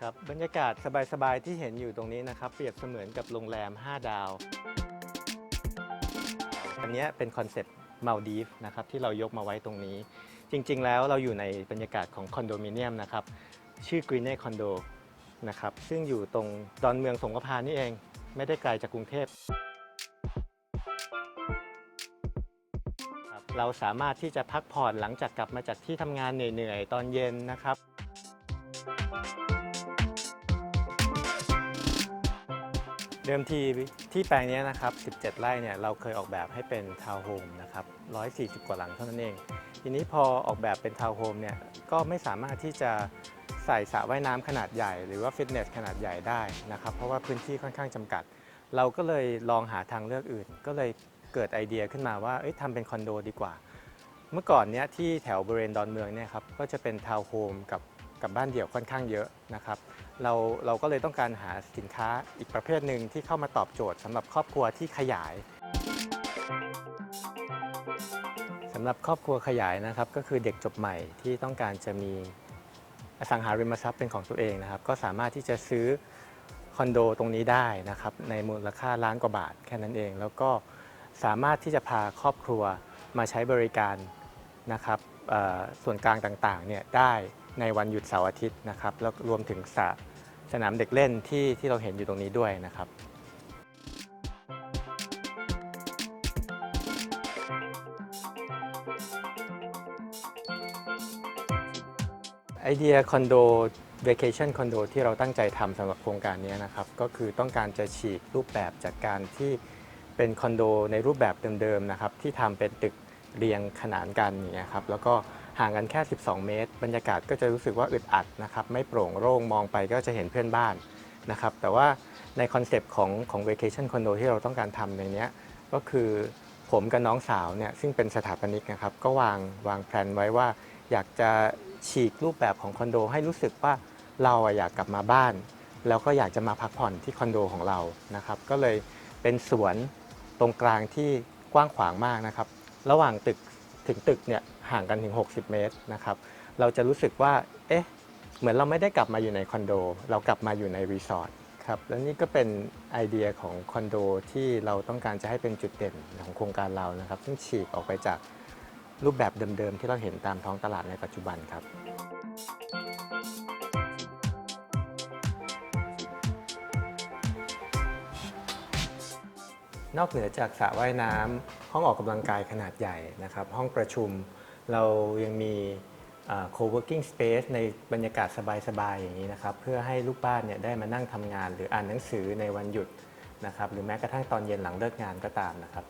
ครับบรรยากาศสบายๆที่เห็นอยู่ตรงนี้นะครับ เปรียบเสมือนกับโรงแรม 5 ดาว อันนี้เป็นคอนเซ็ปต์มาลดีฟนะครับที่เรายกมาไว้ตรงนี้ จริงๆ แล้วเราอยู่ในบรรยากาศของคอนโดมิเนียมนะครับชื่อกรีเน่คอนโดนะครับซึ่งอยู่ตรงดอนเมืองสงขลานี่เอง ไม่ได้ไกลจากกรุงเทพครับเราสามารถที่จะพักผ่อนหลังจากกลับมาจากที่ทำงานเหนื่อยๆ ตอนเย็นนะครับ เดิมทีที่แปลงนี้นะครับ 17 ไร่เนี่ยเราเคยออกแบบให้เป็นทาวน์โฮมนะครับ 140 กว่าหลังเท่านั้นเอง ทีนี้พอออกแบบเป็นทาวน์โฮมเนี่ยก็ไม่สามารถที่จะใส่สระว่ายน้ำขนาดใหญ่ หรือว่าฟิตเนสขนาดใหญ่ได้นะครับ เพราะว่าพื้นที่ค่อนข้างจำกัด เราก็เลยลองหาทางเลือกอื่น ก็เลยเกิดไอเดียขึ้นมาว่าเอ้ยทำเป็นคอนโดดีกว่า เมื่อก่อนเนี้ยที่แถวบริเวณดอนเมืองเนี่ยครับก็จะเป็นทาวน์โฮมกับ กับบ้านเดี่ยวค่อนข้างเยอะนะครับเราเราก็เลยต้องการหาสินค้าอีกประเภทหนึ่งที่เข้ามาตอบโจทย์สำหรับครอบครัวที่ขยายสำหรับครอบครัวขยายนะครับก็คือเด็กจบใหม่ที่ต้องการจะมีอสังหาริมทรัพย์เป็นของตัวเองนะครับ ก็สามารถที่จะซื้อคอนโดตรงนี้ได้นะครับในมูลค่าล้านกว่าบาทแค่นั้นเอง แล้วก็สามารถที่จะพาครอบครัวมาใช้บริการนะครับส่วนกลางต่างๆเนี่ยได้ ในวันหยุดเสาร์อาทิตย์นะครับแล้วรวมถึงสระสนามเด็กเล่นที่ที่เราเห็นอยู่ตรงนี้ด้วยนะครับไอเดียคอนโด Vacation คอนโดที่เราตั้งใจทำสำหรับโครงการนี้นะครับ ก็คือต้องการจะฉีกรูปแบบจากการที่เป็นคอนโดในรูปแบบเดิมๆนะครับที่ทำเป็นตึกเรียงขนานกันอย่างเงี้ยครับแล้วก็ ห่างกันแค่ 12 เมตร บรรยากาศก็จะรู้สึกว่าอึดอัดนะครับไม่โปร่งโล่งมองไปก็จะเห็นเพื่อนบ้านนะครับแต่ว่าในคอนเซปต์ของของ Vacation คอนโดที่เราต้องการทำในนี้ก็คือผมกับน้องสาวเนี่ยซึ่งเป็นสถาปนิกนะครับก็วางวางแผนไว้ว่า อยากจะฉีกรูปแบบของคอนโด ให้รู้สึกว่าเราอยากกลับมาบ้าน แล้วก็อยากจะมาพักผ่อนที่คอนโดของเรานะครับก็เลยเป็นสวนตรงกลางที่กว้างขวางมากนะครับ ระหว่างตึกถึงตึกเนี่ย ห่างกันถึง 60 เมตรนะครับเราจะรู้สึกว่าเอ๊ะเหมือนเราไม่ได้กลับมาอยู่ในคอนโด เรากลับมาอยู่ในรีสอร์ทครับแล้วนี่ก็เป็นไอเดียของคอนโดที่เราต้องการจะให้เป็นจุดเด่นของโครงการเรานะครับ ซึ่งฉีกออกไปจากรูปแบบเดิมๆ ที่เราเห็นตามท้องตลาดในปัจจุบันครับ นอกเหนือจากสระว่ายน้ำห้องออกกำลังกายขนาดใหญ่นะครับ ห้องประชุม เรายังมี co-working space ในบรรยากาศสบายๆ อย่างนี้นะครับ เพื่อให้ลูกบ้านเนี่ยได้มานั่งทำงาน หรืออ่านหนังสือในวันหยุดนะครับ หรือแม้กระทั่งตอนเย็นหลังเลิกงานก็ตามนะครับ